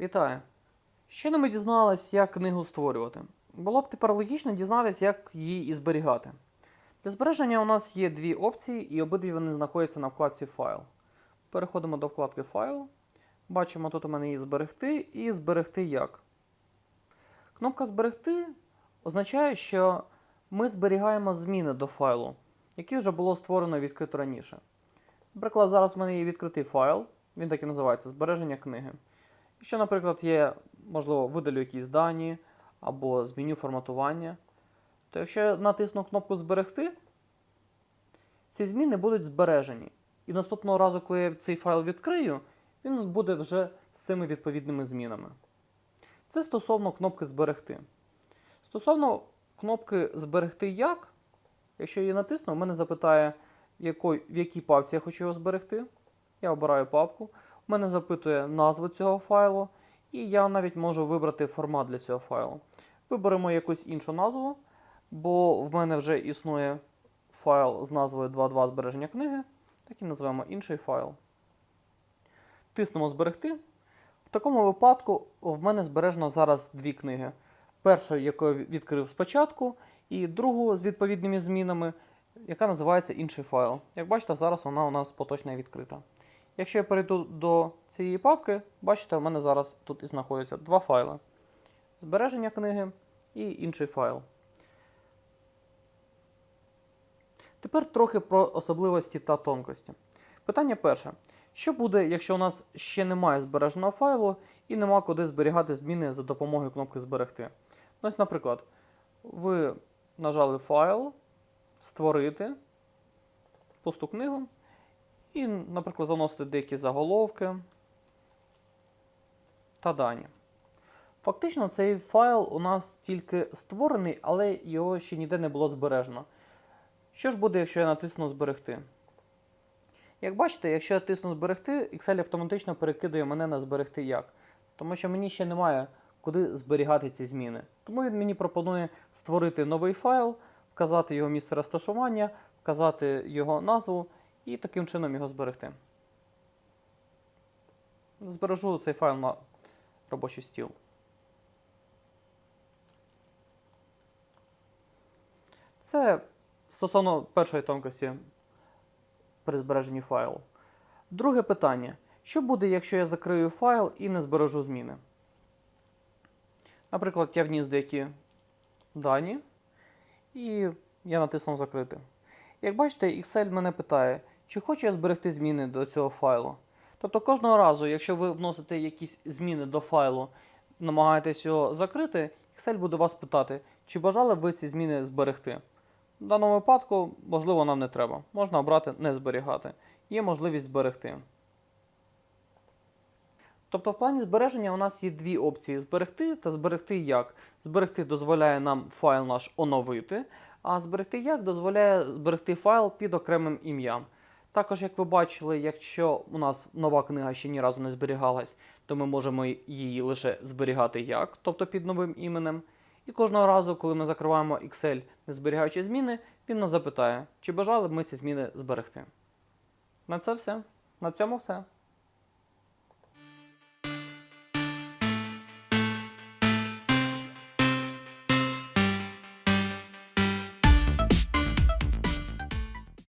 Вітаю! Щойно ми дізналися, як книгу створювати. Було б тепер логічно дізнатися, як її і зберігати. Для збереження у нас є дві опції, і обидві вони знаходяться на вкладці Файл. Переходимо до вкладки Файл. Бачимо, тут у мене є зберегти і зберегти як. Кнопка Зберегти означає, що ми зберігаємо зміни до файлу, які вже було створено відкрито раніше. Наприклад, зараз в мене є відкритий файл, він так і називається збереження книги. Якщо, наприклад, є, можливо, видалю якісь дані або зміню форматування, то якщо я натисну кнопку Зберегти, ці зміни будуть збережені. І наступного разу, коли я цей файл відкрию, він буде вже з цими відповідними змінами. Це стосовно кнопки Зберегти. Стосовно кнопки Зберегти як, якщо я її натисну, мене запитає, в якій папці я хочу його зберегти. Я обираю папку. Мене запитує назву цього файлу, і я навіть можу вибрати формат для цього файлу. Виберемо якусь іншу назву, бо в мене вже існує файл з назвою 2.2 збереження книги. Так і назвемо інший файл. Тиснемо Зберегти. В такому випадку в мене збережено зараз дві книги. Першу, яку я відкрив спочатку, і другу з відповідними змінами, яка називається інший файл. Як бачите, зараз вона у нас поточно відкрита. Якщо я перейду до цієї папки, бачите, у мене зараз тут і знаходяться два файли: збереження книги і інший файл. Тепер трохи про особливості та тонкості. Питання перше. Що буде, якщо у нас ще немає збереженого файлу і нема куди зберігати зміни за допомогою кнопки Зберегти? Ну, Ось, наприклад, ви нажали файл, створити, пусту книгу, і, наприклад, заносите деякі заголовки та дані. Фактично, цей файл у нас тільки створений, але його ще ніде не було збережено. Що ж буде, якщо я натисну Зберегти? Як бачите, якщо я тисну зберегти, Excel автоматично перекидує мене на зберегти як. Тому що мені ще немає куди зберігати ці зміни. Тому він мені пропонує створити новий файл, вказати його місце розташування, вказати його назву і таким чином його зберегти. Збережу цей файл на робочий стіл. Це стосовно першої тонкості при збереженні файлу. Друге питання. Що буде, якщо я закрию файл і не збережу зміни? Наприклад, я вніс деякі дані, і я натиснув закрити. Як бачите, Excel мене питає, чи хочу я зберегти зміни до цього файлу. Тобто кожного разу, якщо ви вносите якісь зміни до файлу, намагаєтесь його закрити, Excel буде вас питати, чи бажали ви ці зміни зберегти. В даному випадку, можливо, нам не треба. Можна обрати не зберігати. Є можливість зберегти. Тобто в плані збереження у нас є дві опції: зберегти та зберегти як. Зберегти дозволяє нам файл наш оновити, а зберегти як дозволяє зберегти файл під окремим ім'ям. Також, як ви бачили, якщо у нас нова книга ще ні разу не зберігалась, то ми можемо її лише зберігати як, тобто під новим іменем. І кожного разу, коли ми закриваємо Excel, не зберігаючи зміни, він нас запитає, чи бажали б ми ці зміни зберегти. На це все. На цьому все.